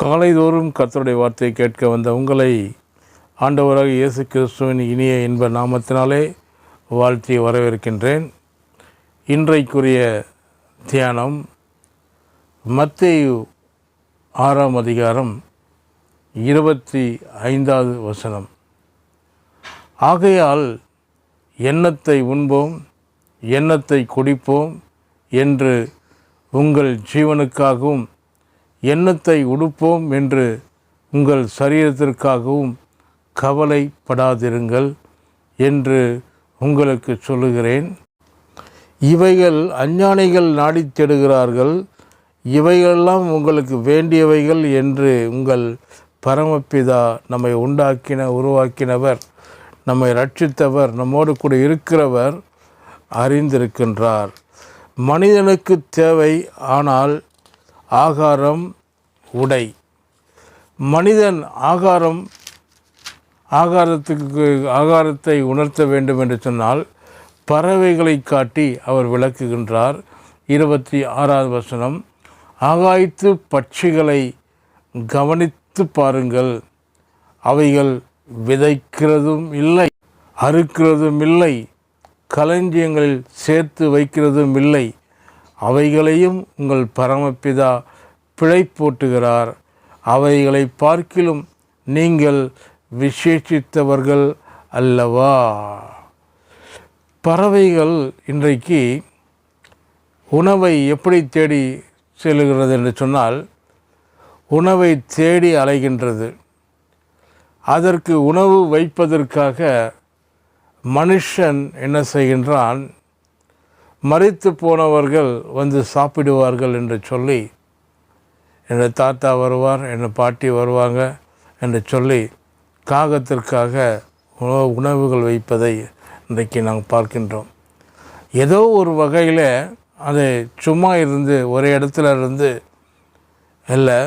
காலைதோறும் கர்த்தருடைய வார்த்தையை கேட்க வந்த உங்களை ஆண்டவராக இயேசு கிறிஸ்துவின் இனிய இன்ப நாமத்தினாலே வாழ்த்தி வரவேற்கின்றேன். இன்றைக்குரிய தியானம் மத்தேயு ஆறாம் அதிகாரம் இருபத்தி ஐந்தாவது வசனம். ஆகையால் எண்ணத்தை உண்போம் எண்ணத்தை குடிப்போம் என்று உங்கள் ஜீவனுக்காகவும் எண்ணத்தை உடுப்போம் என்று உங்கள் சரீரத்திற்காகவும் கவலைப்படாதிருங்கள் என்று உங்களுக்கு சொல்லுகிறேன். இவைகள் அஞ்ஞானிகள் நாடித் தேடுகிறார்கள். இவைகளெல்லாம் உங்களுக்கு வேண்டியவைகள் என்று உங்கள் பரமபிதா நம்மை உண்டாக்கின உருவாக்கினவர் நம்மை ரட்சித்தவர் நம்மோடு கூட இருக்கிறவர் அறிந்திருக்கின்றார். மனிதனுக்கு தேவை ஆனால் ஆகாரம் உடை. மனிதன் ஆகாரம் ஆகாரத்துக்கு ஆகாரத்தை உணர்த்த வேண்டும் என்று சொன்னால் பறவைகளை காட்டி அவர் விளக்குகின்றார். இருபத்தி ஆறாவது வசனம். ஆகாய்த்து பட்சிகளை கவனித்து பாருங்கள். அவைகள் விதைக்கிறதும் இல்லை அறுக்கிறதும் இல்லை களஞ்சியங்களில் சேர்த்து வைக்கிறதும் இல்லை. அவைகளையும் உங்கள் பரமபிதா பிழை போட்டுகிறார் அவைகளை பார்க்கிலும் நீங்கள் விசேஷித்தவர்கள் அல்லவா? பறவைகள் இன்றைக்கு உணவை எப்படி தேடி செல்கிறது என்று சொன்னால் உணவை தேடி அலைகின்றது. அதற்கு உணவு வைப்பதற்காக மனுஷன் என்ன செய்கின்றான்? மறித்து போனவர்கள் வந்து சாப்பிடுவார்கள் என்று சொல்லி என் தாத்தா வருவார் என் பாட்டி வருவாங்க என்று சொல்லி காகத்திற்காக உணவு உணவுகள் வைப்பதை இன்றைக்கு நாங்கள் பார்க்கின்றோம். ஏதோ ஒரு வகையில் அது சும்மா இருந்து ஒரே இடத்துல இருந்து இல்லை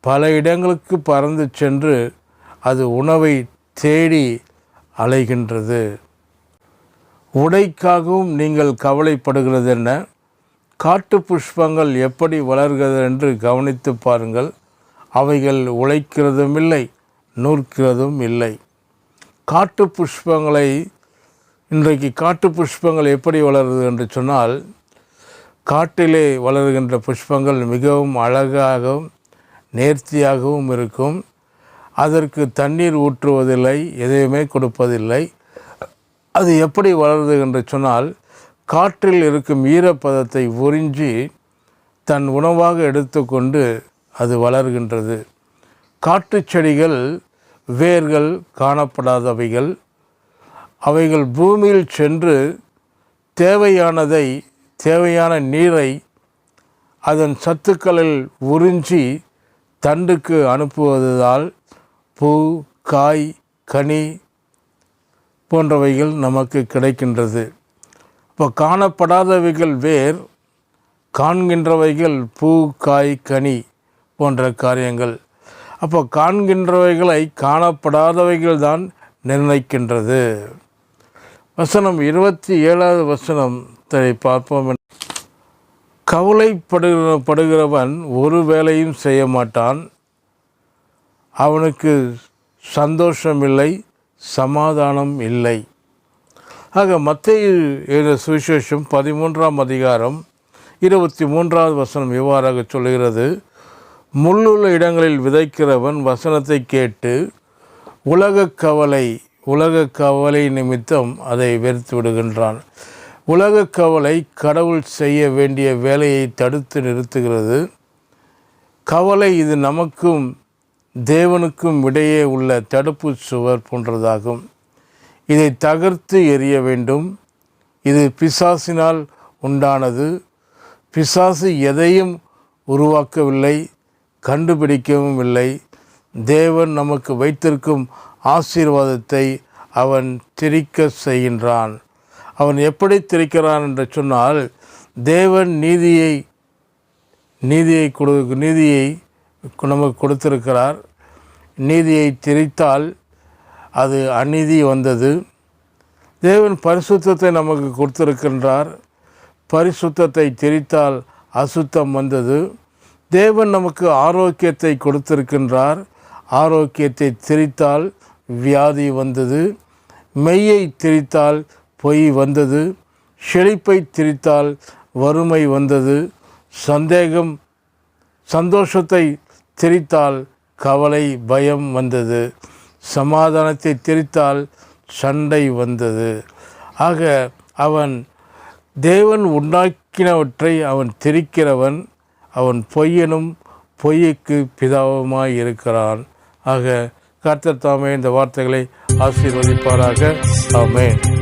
பல இடங்களுக்கு பறந்து சென்று அது உணவை தேடி அலைகின்றது. உடைக்காகவும் நீங்கள் கவலைப்படுகிறது என்ன? காட்டு புஷ்பங்கள் எப்படி வளர்கிறது என்று கவனித்து பாருங்கள். அவைகள் உழைக்கிறதும் இல்லை நூற்கிறதும் இல்லை. காட்டு புஷ்பங்களை இன்றைக்கு காட்டு புஷ்பங்கள் எப்படி வளருது என்று சொன்னால் காட்டிலே வளர்கின்ற புஷ்பங்கள் மிகவும் அழகாகவும் நேர்த்தியாகவும் இருக்கும். அதற்கு தண்ணீர் ஊற்றுவதில்லை எதையுமே கொடுப்பதில்லை. அது எப்படி வளருது என்று சொன்னால் காற்றில் இருக்கும் ஈரப்பதத்தை உறிஞ்சி தன் உணவாக எடுத்துக்கொண்டு அது வளர்கின்றது. காட்டுச் செடிகள் வேர்கள் காணப்படாதவைகள் அவைகள் பூமியில் சென்று தேவையானதை தேவையான நீரை அதன் சத்துக்களில் உறிஞ்சி தண்டுக்கு அனுப்புவதால் பூ காய் கனி போன்றவைகள் நமக்கு கிடைக்கின்றது. இப்போ காணப்படாதவைகள் வேர் காண்கின்றவைகள் பூ காய் கனி போன்ற காரியங்கள். அப்போ காண்கின்றவைகளை காணப்படாதவைகள் தான் நிர்ணயிக்கின்றது. வசனம் இருபத்தி ஏழாவது வசனத்தை பார்ப்போம். கவலைப்படுகிற படுகிறவன் ஒரு வேலையும் செய்ய மாட்டான். அவனுக்கு சந்தோஷமில்லை. சமாதானம் இல்லை. ஆக மத்திய எழுத சுவிசேஷம் பதிமூன்றாம் அதிகாரம் இருபத்தி மூன்றாவது வசனம் இவ்வாறாக சொல்கிறது முள்ளுள்ள இடங்களில் விதைக்கிறவன் வசனத்தை கேட்டு உலக கவலை உலக கவலை நிமித்தம் அதை வெறுத்து விடுகின்றான். உலக கவலை கடவுள் செய்ய வேண்டிய வேலையை தடுத்து நிறுத்துகிறது. கவலை இது நமக்கும் தேவனுக்கும் இடையே உள்ள தடுப்பு சுவர் போன்றதாகும். இதை தகர்த்து எறிய வேண்டும். இது பிசாசினால் உண்டானது. பிசாசு எதையும் உருவாக்கவில்லை கண்டுபிடிக்கவும் இல்லை. தேவன் நமக்கு வைத்திருக்கும் ஆசீர்வாதத்தை அவன் திரிக்க செய்கின்றான். அவன் எப்படி திரிக்கிறான் என்று சொன்னால் தேவன் நீதியை நீதியை கொடு நீதியை நமக்கு கொடுத்திருக்கிறார். நீதியை திரித்தால் அது அநீதி வந்தது. தேவன் பரிசுத்தத்தை நமக்கு கொடுத்திருக்கின்றார். பரிசுத்தத்தை திரித்தால் அசுத்தம் வந்தது. தேவன் நமக்கு ஆரோக்கியத்தை கொடுத்திருக்கின்றார். ஆரோக்கியத்தை திரித்தால் வியாதி வந்தது. மெய்யை திரித்தால் பொய் வந்தது. செழிப்பை திரித்தால் வறுமை வந்தது. சந்தேகம் சந்தோஷத்தை திரித்தால் கவலை பயம் வந்தது. சமாதானத்தை திரித்தால் சண்டை வந்தது. ஆக அவன் தேவன் உண்டாக்கினவற்றை அவன் திரிக்கிறவன் அவன் பொய்யனும் பொய்யுக்கு பிதாவுமாய் இருக்கிறான். ஆக கர்த்தர் தாமே இந்த வார்த்தைகளை ஆசீர்வதிப்பாராக. ஆமேன்.